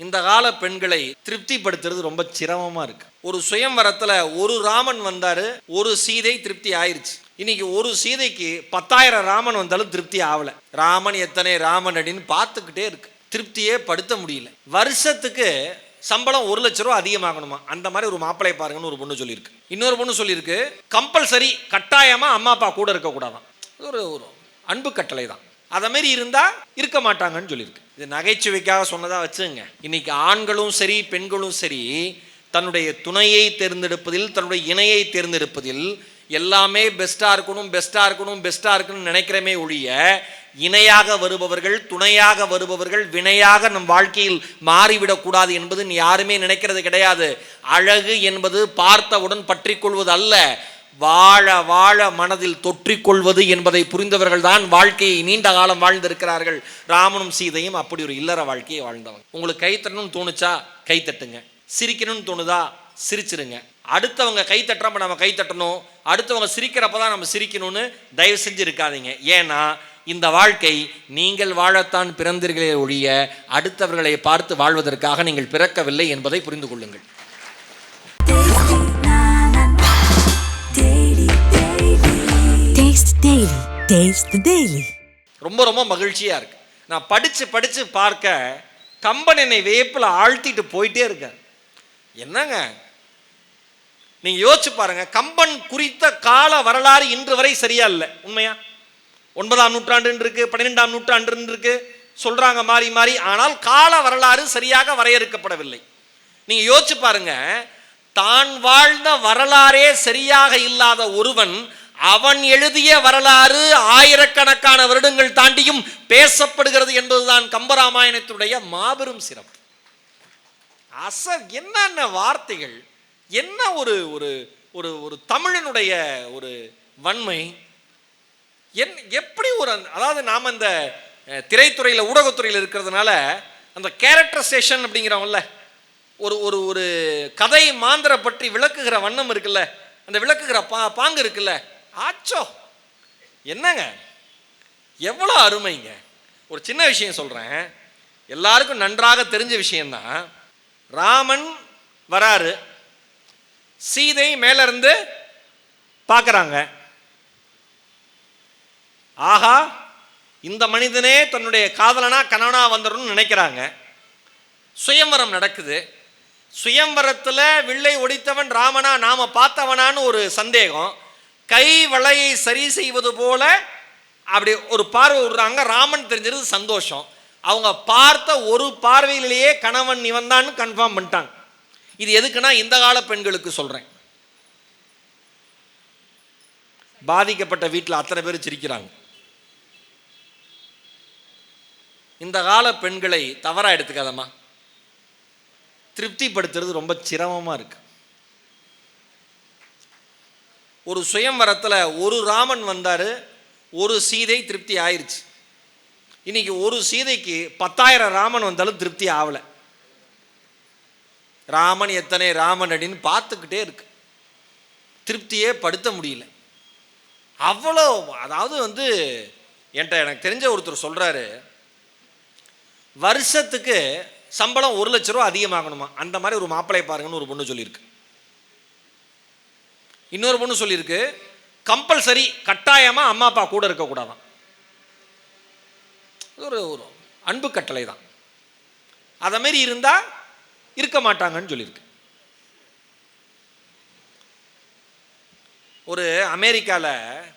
இந்த கால பெண்களை திருப்திப்படுத்துறது ரொம்ப சிரமமா இருக்கு. ஒரு சுயம்வரத்துல ஒரு ராமன் வந்தாரு ஒரு சீதை திருப்தி ஆயிருச்சு. இன்னைக்கு ஒரு சீதைக்கு பத்தாயிரம் ராமன் வந்தாலும் திருப்தி ஆகல ராமன் எத்தனை ராமன் அப்படின்னு பார்த்துக்கிட்டே இருக்கு. திருப்தியே படுத்த முடியல. வருஷத்துக்கு சம்பளம் ஒரு லட்ச ரூபா அதிகமாகணுமா? அந்த மாதிரி ஒரு மாப்பிளை பாருங்கன்னு ஒரு பொண்ணு சொல்லியிருக்கு. இன்னொரு பொண்ணு சொல்லியிருக்கு கம்பல்சரி கட்டாயமா அம்மா அப்பா கூட இருக்கக்கூடாதான். ஒரு ஒரு அன்பு கட்டளை தான் அதை மாரி இருந்தா இருக்க மாட்டாங்கன்னு சொல்லியிருக்கு. இது நகைச்சுவைக்காக சொன்னதாக வச்சுங்க. இன்னைக்கு ஆண்களும் சரி பெண்களும் சரி தன்னுடைய துணையை தேர்ந்தெடுப்பதில் தன்னுடைய இணையை தேர்ந்தெடுப்பதில் எல்லாமே பெஸ்ட்டாக இருக்கணும் பெஸ்ட்டாக இருக்கணும் பெஸ்ட்டாக இருக்கணும்னு நினைக்கிறமே ஒழிய இணையாக வருபவர்கள் துணையாக வருபவர்கள் வினையாக நம் வாழ்க்கையில் மாறிவிடக்கூடாது என்பது யாருமே நினைக்கிறது கிடையாது. அழகு என்பது பார்த்தவுடன் பற்றி கொள்வது அல்ல வாழ வாழ மனதில் தொற்றிக்கொள்வது என்பதை புரிந்தவர்கள் தான் வாழ்க்கையை நீண்ட காலம் வாழ்ந்திருக்கிறார்கள். ராமனும் சீதையும் அப்படி ஒரு இல்லற வாழ்க்கையை வாழ்ந்தவங்க. உங்களுக்கு கைத்தட்டணும்னு தோணுச்சா? கைத்தட்டுங்க சிரிக்கணும்னு தோணுதா? சிரிச்சிருங்க. அடுத்தவங்க கைத்தட்டுறப்ப நம்ம கைத்தட்டணும் அடுத்தவங்க சிரிக்கிறப்ப தான் நம்ம சிரிக்கணும்னு தயவு செஞ்சு இருக்காதீங்க. ஏன்னா இந்த வாழ்க்கை நீங்கள் வாழத்தான் பிறந்தீர்களே ஒழிய அடுத்தவர்களை பார்த்து வாழ்வதற்காக நீங்கள் பிறக்கவில்லை என்பதை புரிந்து கொள்ளுங்கள். டேஸ்ட் டெய்லி டேஸ்ட் டெய்லி ரொம்ப ரொம்ப மகிழ்ச்சியாக இருக்கு. நான் படித்து படித்து பார்க்க கம்பன் என்னை வேப்பில் ஆழ்த்திட்டு போயிட்டே இருக்கேன் என்னங்க? நீங்கள் யோசிச்சு பாருங்க கம்பன் குறித்த கால வரலாறு இன்று வரை சரியா இல்லை. உண்மையா? ஒன்பதாம் நூற்றாண்டுன்னு இருக்கு பன்னிரெண்டாம் நூற்றாண்டுன்னு இருக்கு சொல்றாங்க மாறி மாறி ஆனால் கால வரலாறு சரியாக வரையறுக்கப்படவில்லை. நீங்க யோசிச்சு பாருங்க தான் வாழ்ந்த வரலாறே சரியாக இல்லாத ஒருவன் அவன் எழுதிய வரலாறு ஆயிரக்கணக்கான வருடங்கள் தாண்டியும் பேசப்படுகிறது என்பதுதான் கம்பராமாயணத்துடைய மாபெரும் சிறப்பு. அச என்னென்ன வார்த்தைகள் என்ன ஒரு ஒரு ஒரு ஒரு தமிழனுடைய ஒரு வன்மை என் எப்படி ஒரு அதாவது நாம் அந்த திரைத்துறையில் ஊடகத்துறையில் இருக்கிறதுனால அந்த கேரக்டரைசேஷன் அப்படிங்கிறவங்கள ஒரு ஒரு ஒரு கதை மாந்திர பற்றி விளக்குகிற வண்ணம் இருக்குல்ல அந்த விளக்குகிற பா பாங்கு இருக்குல்ல ஆச்சோ. என்னங்க? எவ்வளோ அருமைங்க. ஒரு சின்ன விஷயம் சொல்கிறேன் எல்லாருக்கும் நன்றாக தெரிஞ்ச விஷயந்தான் ராமன் வராரு. சீதை மேலேருந்து பார்க்குறாங்க. ஆஹா இந்த மனிதனே தன்னுடைய காதலனா கணவனா வந்துடணும்னு நினைக்கிறாங்க. சுயம்வரம் நடக்குது. சுயம்வரத்தில் வில்லை ஒடித்தவன் ராமனா நாம் பார்த்தவனான்னு ஒரு சந்தேகம். கை வளையை சரி செய்வது போல அப்படி ஒரு பார்வை விடுறாங்க. ராமன் தெரிஞ்சது சந்தோஷம். அவங்க பார்த்த ஒரு பார்வையிலேயே கணவன் இவன்தான்னு கன்ஃபார்ம் பண்ணிட்டாங்க. இது எதுக்குன்னா இந்த கால பெண்களுக்கு சொல்கிறேன் பாதிக்கப்பட்ட வீட்டில் அத்தனை பேர் சிரிக்கிறாங்க. இந்த கால பெண்களை தவறாக எடுத்துக்காதம்மா. திருப்திப்படுத்துறது ரொம்ப சிரமமாக இருக்கு. ஒரு சுயம்வரத்தில் ஒரு ராமன் வந்தார் ஒரு சீதை திருப்தி ஆயிருச்சு. இன்னைக்கு ஒரு சீதைக்கு பத்தாயிரம் ராமன் வந்தாலும் திருப்தி ஆகலை ராமன் எத்தனை ராமன் அப்படின்னு பார்த்துக்கிட்டே இருக்கு. திருப்தியே படுத்த முடியல. அவ்வளோ அதாவது வந்து என்கிட்ட எனக்கு தெரிஞ்ச ஒருத்தர் சொல்கிறாரு வருஷத்துக்கு சம்பளம் ஒரு லட்ச ரூபா அதிகமாகணுமா? அந்த மாதிரி ஒரு மாப்பிள்ளையை பாருங்கன்னு ஒரு பொண்ணு சொல்லியிருக்கு. இன்னொரு பொண்ணு சொல்லியிருக்கு கம்பல்சரி கட்டாயமாக அம்மா அப்பா கூட இருக்கக்கூடாதான் ஒரு ஒரு அன்பு கட்டளை தான். அதை மாரி இருந்தால் இருக்க மாட்டாங்கன்னு சொல்லியிருக்கு. ஒரு அமெரிக்காவில்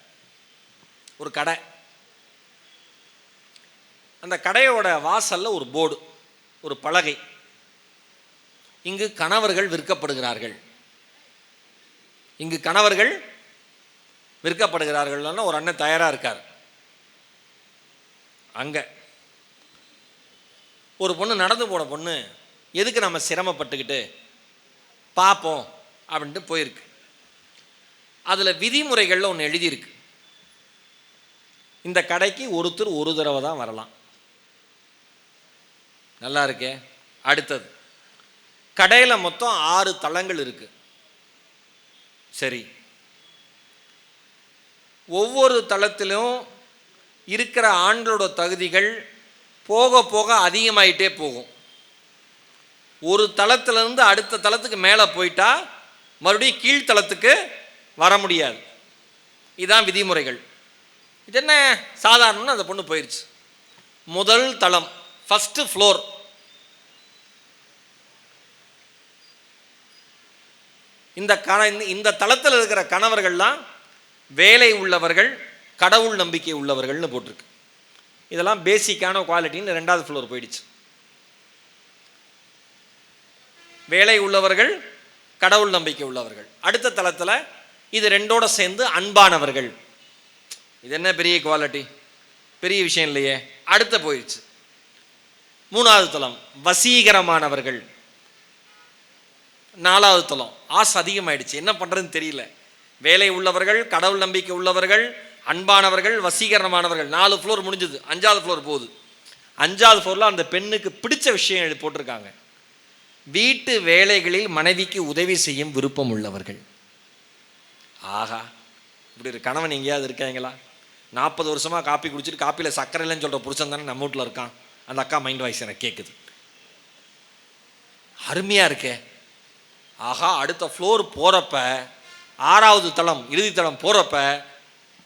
ஒரு கடை. அந்த கடையோட வாசலில் ஒரு போர்டு ஒரு பலகை. இங்கு கணவர்கள் விற்கப்படுகிறார்கள். இங்கு கணவர்கள் விற்கப்படுகிறார்கள்னு ஒரு அண்ணன் தயாராக இருக்கார். அங்கே. ஒரு பொண்ணு நடந்து போன பொண்ணு எதுக்கு நம்ம சிரமப்பட்டுக்கிட்டு? பார்ப்போம் அப்படின்ட்டு போயிருக்கு. அதில் விதிமுறைகளில் ஒன்று எழுதியிருக்கு. இந்த கடைக்கு ஒருத்தர் ஒரு தடவை தான் வரலாம். நல்லா இருக்கே. அடுத்தது. கடையில் மொத்தம் ஆறு தளங்கள் இருக்குது சரி. ஒவ்வொரு தளத்திலும் இருக்கிற ஆண்களோட தகுதிகள் போக போக அதிகமாயிட்டே போகும். ஒரு தளத்திலிருந்து அடுத்த தளத்துக்கு மேலே போயிட்டா மறுபடியும் கீழ்த்தளத்துக்கு வர முடியாது. இதான் விதிமுறைகள். இது என்ன? சாதாரணம்னு அந்த பொண்ணு போயிடுச்சு முதல் தளம் ஃபஸ்ட்டு ஃப்ளோர் இந்த கண இந்த- இந்த தளத்தில் இருக்கிற கணவர்கள்லாம் வேலை உள்ளவர்கள் கடவுள் நம்பிக்கை உள்ளவர்கள்னு போட்டிருக்கு. இதெல்லாம் பேசிக்கான குவாலிட்டின்னு ரெண்டாவது ஃப்ளோர் போயிடுச்சு. வேலை உள்ளவர்கள் கடவுள் நம்பிக்கை உள்ளவர்கள். அடுத்த தளத்தில் இது ரெண்டோட சேர்ந்து அன்பானவர்கள். இது என்ன பெரிய குவாலிட்டி பெரிய விஷயம் இல்லையே. அடுத்த போயிடுச்சு. மூணாவது தளம் வசீகரமானவர்கள். நாலாவது தளம். ஆசை அதிகமாயிடுச்சு. என்ன பண்ணுறதுன்னு தெரியல. வேலை உள்ளவர்கள் கடவுள் நம்பிக்கை உள்ளவர்கள் அன்பானவர்கள் வசீகரணமானவர்கள் நாலு ஃப்ளோர் முடிஞ்சது. அஞ்சாவது ஃப்ளோர் போகுது. அஞ்சாவது ஃப்ளோரில் அந்த பெண்ணுக்கு பிடிச்ச விஷயம் எழுதி போட்டிருக்காங்க. வீட்டு வேலைகளில் மனைவிக்கு உதவி செய்யும் விருப்பம் உள்ளவர்கள். ஆஹா இப்படி ஒரு கணவன் எங்கேயாவது இருக்காங்களா? நாற்பது வருஷமாக காப்பி குடிச்சிட்டு காப்பியில் சக்கரை இல்லைன்னு சொல்கிற புருஷன் தானே நம்ம வீட்டில் இருக்கான். அந்த அக்கா மைண்ட் வாய்ஸ் எனக்கு கேட்குது அருமையாக இருக்கே. ஆஹா அடுத்த ஃப்ளோர் போகிறப்ப ஆறாவது தளம் இறுதி தளம் போகிறப்ப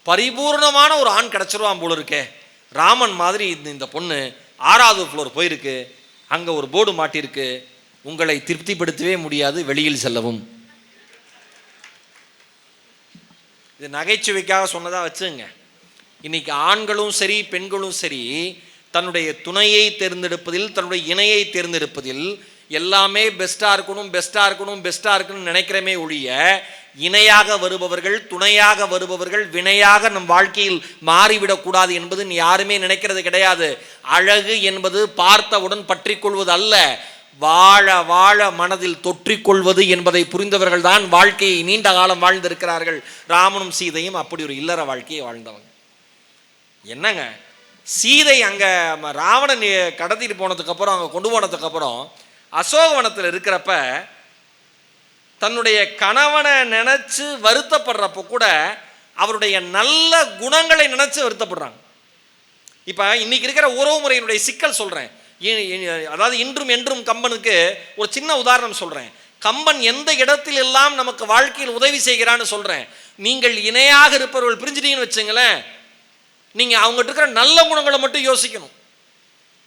பரிபூர்ணமான ஒரு ஆண் கிடச்சிருவான் போல இருக்கே. ராமன் மாதிரி இந்த இந்த பொண்ணு ஆறாவது ஃப்ளோர் போயிருக்கு. அங்கே ஒரு போர்டு மாட்டியிருக்கு. உங்களை திருப்திப்படுத்தவே முடியாது வெளியில் செல்லவும். இது நகைச்சுவைக்காக சொன்னதாக வச்சுங்க. இன்னைக்கு ஆண்களும் சரி பெண்களும் சரி தன்னுடைய துணையை தேர்ந்தெடுப்பதில் தன்னுடைய இணையை தேர்ந்தெடுப்பதில் எல்லாமே பெஸ்ட்டாக இருக்கணும் பெஸ்ட்டாக இருக்கணும் பெஸ்ட்டாக இருக்கணும்னு நினைக்கிறமே ஒழிய இணையாக வருபவர்கள் துணையாக வருபவர்கள் வினையாக நம் வாழ்க்கையில் மாறிவிடக்கூடாது என்பது யாருமே நினைக்கிறது கிடையாது. அழகு என்பது பார்த்தவுடன் பற்றிக்கொள்வது அல்ல வாழ வாழ மனதில் தொற்றிக்கொள்வது என்பதை புரிந்தவர்கள் தான் வாழ்க்கையை நீண்ட காலம் வாழ்ந்திருக்கிறார்கள். ராமனும் சீதையும் அப்படி ஒரு இல்லற வாழ்க்கையை வாழ்ந்தவங்க. என்னங்க? சீதை அங்கே ராவணன் கடத்திட்டு போனதுக்கப்புறம் அங்கே கொண்டு போனதுக்கப்புறம் அசோகவனத்தில் இருக்கிறப்ப தன்னுடைய கணவனை நினச்சி வருத்தப்படுறப்போ கூட அவருடைய நல்ல குணங்களை நினச்சி வருத்தப்படுறாங்க. இப்போ இன்றைக்கி இருக்கிற உறவு முறையினுடைய சிக்கல் சொல்கிறேன் அதாவது இன்றும் என்றும் கம்பனுக்கு ஒரு சின்ன உதாரணம் சொல்கிறேன் கம்பன் எந்த இடத்தில் எல்லாம் நமக்கு வாழ்க்கையில் உதவி செய்கிறான்னு சொல்கிறேன் நீங்கள் இணையாக இருப்பவர்கள் பிரிஞ்சிட்டீங்கன்னு வச்சுங்களேன். நீங்கள் அவங்ககிட்ட இருக்கிற நல்ல குணங்களை மட்டும் யோசிக்கணும்.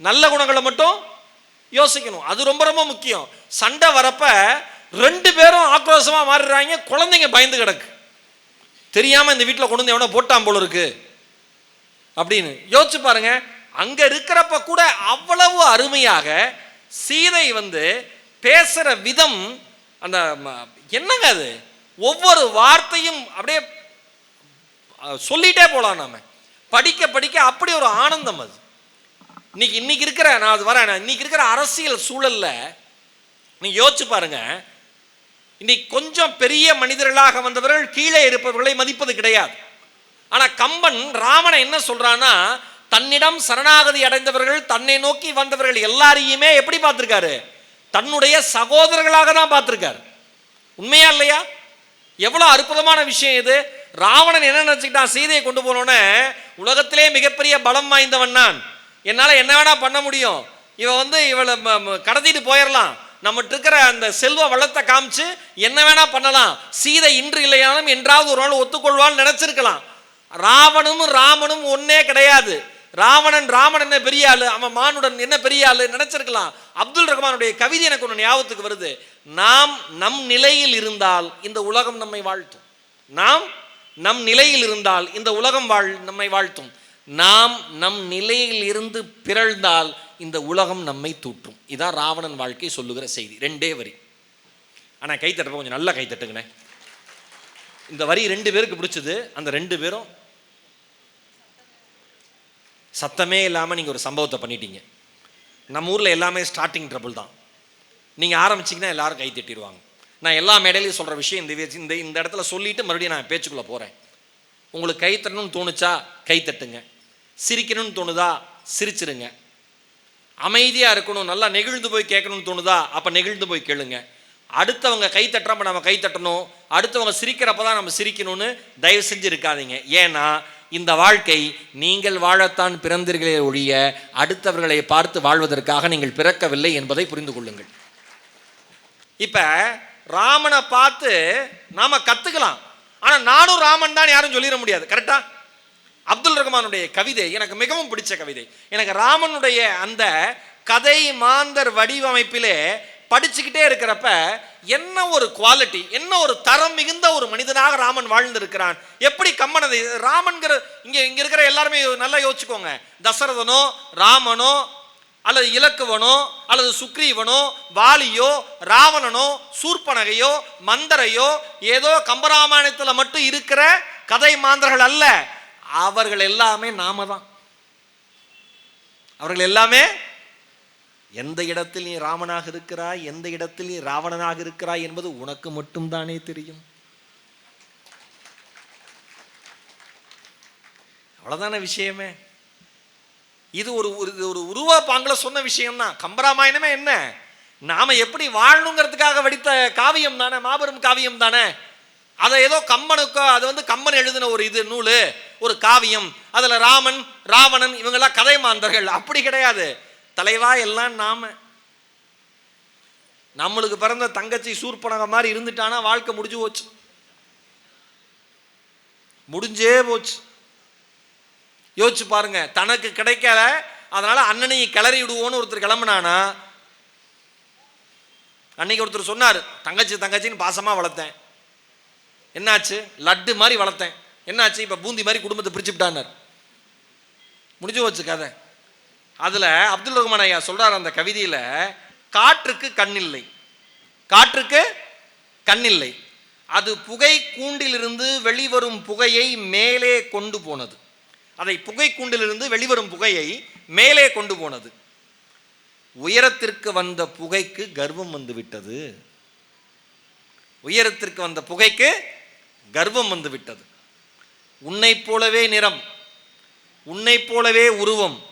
நல்ல குணங்களை மட்டும் யோசிக்கணும். அது ரொம்ப ரொம்ப முக்கியம். சண்டை வரப்ப ரெண்டு பேரும் ஆக்ரோஷமாக மாறிடுறாங்க குழந்தைங்க பயந்து கிடக்கு. தெரியாமல் இந்த வீட்டில் கொண்டு வந்து எவனோ போட்டான் போல இருக்கு. அப்படின்னு. யோசிச்சு பாருங்க. அங்க இருக்கிறப்ப கூட அவ்வளவு அருமையாக சீதை வந்து பேசுற விதம் அந்த ம- என்னங்க அது? ஒவ்வொரு வார்த்தையும் அப்படியே சொல்லிட்டே போலாம் நாம. படிக்க படிக்க அப்படி ஒரு ஆனந்தம் அது. இன்னைக்கு இன்னைக்கு இருக்கிற நான் அது வரேன். இன்னைக்கு இருக்கிற அரசியல் சூழலில் நீங்கள் யோசிச்சு பாருங்க. இன்னைக்கு கொஞ்சம் பெரிய மனிதர்களாக வந்தவர்கள் கீழே இருப்பவர்களை மதிப்பது கிடையாது. ஆனால் கம்பன் ராமனை என்ன சொல்றான்னா தன்னிடம் சரணாகதி அடைந்தவர்கள் தன்னை நோக்கி வந்தவர்கள் எல்லாரையுமே எப்படி பார்த்துருக்காரு? தன்னுடைய சகோதரர்களாக தான் பார்த்துருக்காரு. உண்மையா இல்லையா? எவ்வளோ அற்புதமான விஷயம் இது. ராவணன் என்ன நினச்சிக்கிட்டான்? சீதையை கொண்டு போனோன்னே உலகத்திலே மிகப்பெரிய பலம் வாய்ந்தவன் நான். என்னால் என்ன வேணால் பண்ண முடியும். இவன் வந்து இவளை கடத்திட்டு போயிடலாம் நம்மகிட்ட இருக்கிற அந்த செல்வ வளத்தை காமிச்சு என்ன வேணா பண்ணலாம். சீதை இன்று இல்லையாலும் என்றாவது ஒரு நாள் ஒத்துக்கொள்வான்னு நினச்சிருக்கலாம். ராவணும் ராமனும் ஒன்னே கிடையாது. ராவணன் ராமன் என்ன பெரிய ஆளு அவன் மானுடன் என்ன பெரிய ஆளு நினைச்சிருக்கலாம். அப்துல் ரஹ்மானுடைய கவிதை எனக்கு ஒன்று ஞாபகத்துக்கு வருது. நாம் நம் நிலையில் இருந்தால் இந்த உலகம் நம்மை வாழ்த்தும். நாம் நம் நிலையில் இருந்தால் இந்த உலகம் வாழ் நம்மை வாழ்த்தும். நாம் நம் நிலையில் இருந்து பிறழ்ந்தால் இந்த உலகம் நம்மை தூற்றும். இதான் ராவணன் வாழ்க்கை சொல்லுகிற செய்தி. ரெண்டே வரி. ஆனால் கை கொஞ்சம் நல்லா கைத்தட்டுங்கண்ணே இந்த வரி ரெண்டு பேருக்கு பிடிச்சது. அந்த ரெண்டு பேரும் சத்தமே இல்லாமல் நீங்கள் ஒரு சம்பவத்தை பண்ணிட்டீங்க. நம்ம ஊரில் எல்லாமே ஸ்டார்டிங் ட்ரபிள் தான். நீங்கள் ஆரம்பிச்சிங்கன்னா எல்லாரும் கை தட்டிடுவாங்க. நான் எல்லா மேடையிலையும் சொல்கிற விஷயம் இந்த இந்த இந்த இடத்துல சொல்லிட்டு மறுபடியும் நான் பேச்சுக்குள்ளே போகிறேன் உங்களுக்கு கை தட்டணும்னு தோணுச்சா கை தட்டுங்க. சிரிக்கணும்னு தோணுதா சிரிச்சிருங்க. அமைதியாக இருக்கணும் நல்லா நெகிழ்ந்து போய் கேட்கணும்னு தோணுதா அப்போ நெகிழ்ந்து போய் கேளுங்க. அடுத்தவங்க கை தட்டுறப்ப நம்ம கை தட்டணும் அடுத்தவங்க சிரிக்கிறப்ப தான் நம்ம சிரிக்கணும்னு தயவு செஞ்சு இருக்காதீங்க. ஏன்னா இந்த வாழ்க்கை நீங்கள் வாழத்தான் பிறந்தீர்களே ஒழிய அடுத்தவர்களை பார்த்து வாழ்வதற்காக நீங்கள் பிறக்கவில்லை என்பதை புரிந்து கொள்ளுங்கள். இப்போ ராமனை பார்த்து நாம் கற்றுக்கலாம் ஆனால் நானும் ராமன் தான் யாரும் சொல்லிட முடியாது. கரெக்டா அப்துல் ரஹ்மானுடைய கவிதை எனக்கு மிகவும் பிடிச்ச கவிதை. எனக்கு ராமனுடைய அந்த கதை மாந்தர் வடிவமைப்பிலே படிச்சுக்கிட்டே இருக்கிறப்ப என்ன ஒரு குவாலிட்டி என்ன ஒரு தரம் மிகுந்த ஒரு மனிதனாக ராமன் வாழ்ந்திருக்கிறான்? எப்படி கம்மனது ராமன்கிற இங்கே இங்கே இருக்கிற எல்லாருமே நல்லா யோசிச்சுக்கோங்க. தசரதனோ ராமனோ அல்லது இலக்குவனோ அல்லது சுக்ரீவனோ வாலியோ ராவணனோ சூர்பனகையோ மந்தரையோ ஏதோ கம்பராமாயணத்தில் மட்டும் இருக்கிற கதை மாந்தர்கள் அல்ல. அவர்கள் எல்லாமே நாம தான். அவர்கள் எல்லாமே எந்த இடத்தில் நீ ராமனாக இருக்கிறாய் எந்த இடத்தில் நீ ராவணனாக இருக்கிறாய் என்பது உனக்கு மட்டும்தானே தெரியும். அவ்வளோதான விஷயமே? இது ஒரு ஒரு- இது ஒரு உருவா பாங்கள சொன்ன விஷயம் தான் கம்பராமாயணமே என்ன? நாம் எப்படி வாழணுங்கிறதுக்காக வடித்த காவியம் தானே மாபெரும் காவியம் தானே? அதை ஏதோ கம்பனுக்கோ அது வந்து கம்பன் எழுதின ஒரு இது நூல் ஒரு காவியம். அதில் ராமன் ராவணன் இவங்கெல்லாம் கதை மாந்தர்கள். அப்படி கிடையாது. தலைவா எல்லாம் நாம. நம்மளுக்கு பிறந்த தங்கச்சி சூர்பனக மாதிரி இருந்துட்டானா வாழ்க்கை முடிஞ்சு போச்சு. முடிஞ்சே போச்சு. யோசிச்சு பாருங்க. தனக்கு கிடைக்கல. அதனால அண்ணனையும் கிளறி விடுவோன்னு ஒருத்தர் கிளம்புனானா? அன்னைக்கு ஒருத்தர் சொன்னார் தங்கச்சி தங்கச்சின்னு பாசமாக வளர்த்தேன். என்னாச்சு? லட்டு மாதிரி வளர்த்தேன். என்னாச்சு? இப்போ பூந்தி மாதிரி குடும்பத்தை பிரிச்சு விட்டானார் முடிஞ்சு போச்சு கதை. அதில் அப்துல் ரஹ்மான் ஐயா சொல்கிறார் அந்த கவிதையில் காற்றுக்கு கண்ணில்லை. காற்றுக்கு கண்ணில்லை. அது புகை கூண்டிலிருந்து வெளிவரும் புகையை மேலே கொண்டு போனது. அதை புகைக்குண்டிலிருந்து வெளிவரும் புகையை மேலே கொண்டு போனது. உயரத்திற்கு வந்த புகைக்கு கர்வம் வந்து விட்டது. உயரத்திற்கு வந்த புகைக்கு கர்வம் வந்து விட்டது. உன்னைப் போலவே நிறம் உன்னைப் போலவே உருவம்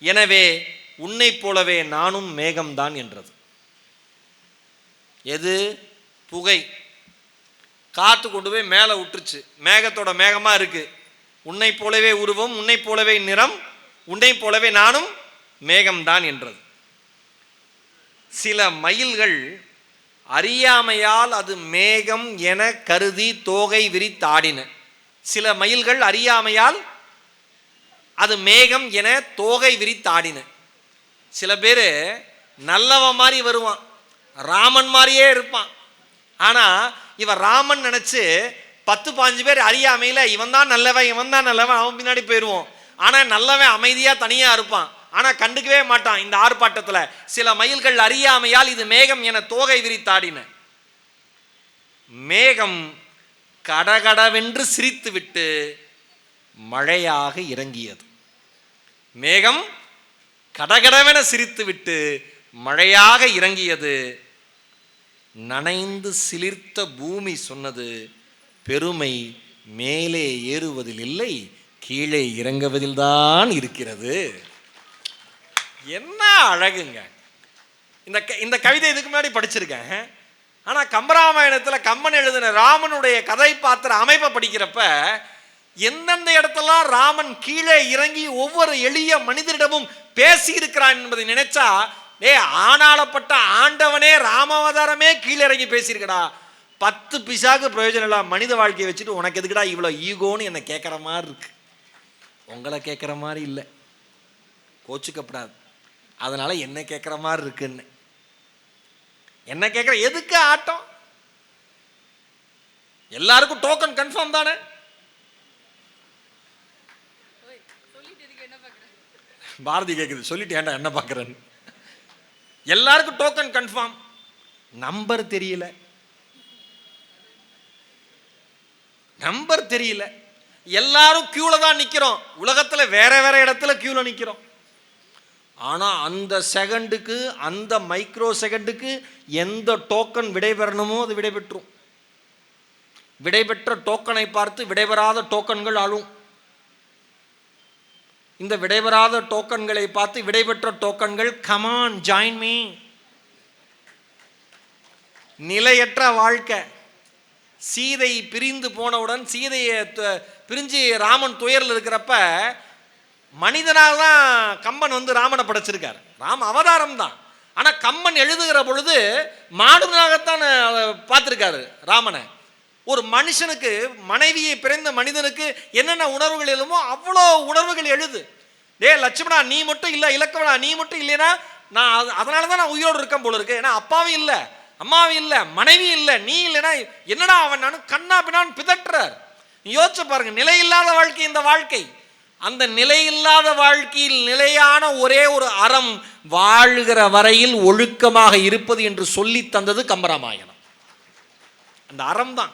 எனவே உன்னைப் போலவே நானும் மேகம்தான் என்றது. எது? புகை. காற்று கொண்டு போய் மேலே விட்டுருச்சு மேகத்தோட மேகமாக இருக்குது உன்னை போலவே உருவம் உன்னைப் போலவே நிறம் உன்னை போலவே நானும் மேகம்தான் என்றது. சில மயில்கள் அறியாமையால் அது மேகம் என கருதி தோகை விரித்தாடின சில மயில்கள் அறியாமையால் அது மேகம் என தோகை விரித்தாடின சில பேர் நல்லவன் மாதிரி வருவான் ராமன் மாதிரியே இருப்பான். ஆனால் இவன் ராமன் நினச்சி பத்து பாஞ்சு பேர் அறியாமையில் இவன் தான் நல்லவன் இவன் தான் நல்லவன் அவன் பின்னாடி போயிடுவோம் ஆனால் நல்லவன் அமைதியாக தனியாக இருப்பான். ஆனால் கண்டுக்கவே மாட்டான் இந்த ஆர்ப்பாட்டத்தில். சில மயில்கள் அறியாமையால் இது மேகம் என தோகை விரித்தாடின. மேகம் கடகடவென்று சிரித்துவிட்டு மழையாக இறங்கியது. மேகம் கடகடவென சிரித்துவிட்டு மழையாக இறங்கியது. நனைந்து சிலிர்த்த பூமி சொன்னது பெருமை மேலே ஏறுவதில் இல்லை கீழே இறங்குவதில்தான் இருக்கிறது. என்ன அழகுங்க. இந்த க- இந்த கவிதை இதுக்கு முன்னாடி படிச்சிருக்கேன். ஆனால் கம்பராமாயணத்தில் கம்மன் எழுதின ராமனுடைய கதை பாத்திர அமைப்பை படிக்கிறப்ப எந்தெந்த இடத்தெல்லாம் ராமன் கீழே இறங்கி ஒவ்வொரு எளிய மனிதரிடமும் பேசி இருக்கிறான் என்பதை நினைச்சா ஏ ஆனாளப்பட்ட ஆண்டவனே ராமாவதாரமே கீழே இறங்கி பேசியிருக்கடா. பத்து பிசாக்கு பிரயோஜனம் இல்லை மனித வாழ்க்கையை வச்சுட்டு உனக்கு எதுக்குடா இவ்வளோ ஈகோன்னு என்னை கேட்குற மாதிரி இருக்கு. உங்களை கேட்குற மாதிரி இல்லை. கோச்சுக்கப்படாது. அதனால் என்ன கேட்குற மாதிரி இருக்குன்னு. என்ன கேட்குற எதுக்கு ஆட்டம்? எல்லாருக்கும் டோக்கன் கன்ஃபார்ம் தானே? பாரதி கேட்குது சொல்லிட்டு ஏன்டா என்ன பார்க்குறேன்னு எல்லாருக்கும் டோக்கன் கன்ஃபார்ம் நம்பர் தெரியல. நம்பர் தெரியல. எல்லாரும் க்யூவில் தான் நிற்கிறோம் உலகத்தில் வேற வேற இடத்துல க்யூவில் நிற்கிறோம் ஆனால் அந்த செகண்டுக்கு அந்த மைக்ரோ செகண்டுக்கு எந்த டோக்கன் விடைபெறணுமோ அது விடைபெற்றும் விடைபெற்ற டோக்கனை பார்த்து விடைபெறாத டோக்கன்கள் அழும் இந்த விடைபெறாத டோக்கன்களை பார்த்து விடைபெற்ற டோக்கன்கள் கமான் ஜாயின் மீ நிலையற்ற வாழ்க்கை. சீதை பிரிந்து போனவுடன் சீதையை பிரிஞ்சு ராமன் துயரில் இருக்கிறப்ப மனிதனால் தான் கம்பன் வந்து ராமனை படைச்சிருக்கார். ராம அவதாரம் தான். ஆனால் கம்மன் எழுதுகிற பொழுது மாடுனாகத்தான் பார்த்துருக்காரு ராமனை. ஒரு மனுஷனுக்கு மனைவியை பிறந்த மனிதனுக்கு என்னென்ன உணர்வுகள் எழுமோ அவ்வளோ உணர்வுகள் எழுது. டே லட்சுமணா நீ மட்டும் இல்லை இலக்கவனா நீ மட்டும் இல்லைன்னா நான் அதனால தான் நான் உயிரோடு இருக்கேன் போல இருக்கு. ஏன்னா அப்பாவும் இல்லை. அம்மாவும் இல்லை மனைவி இல்லை நீ இல்லைன்னா என்னடா அவன் நானும் கண்ணா பின்னான்னு பிதற்றுறார் நீ யோசிச்சு பாருங்க நிலையில்லாத வாழ்க்கை இந்த வாழ்க்கை. அந்த நிலையில்லாத வாழ்க்கையில் நிலையான ஒரே ஒரு அறம் வாழ்கிற வரையில் ஒழுக்கமாக இருப்பது என்று சொல்லி தந்தது கம்பராமாயணம். அந்த அறம் தான்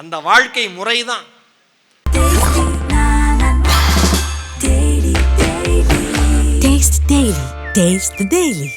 அந்த வாழ்க்கை முறைதான். Taste the Daily.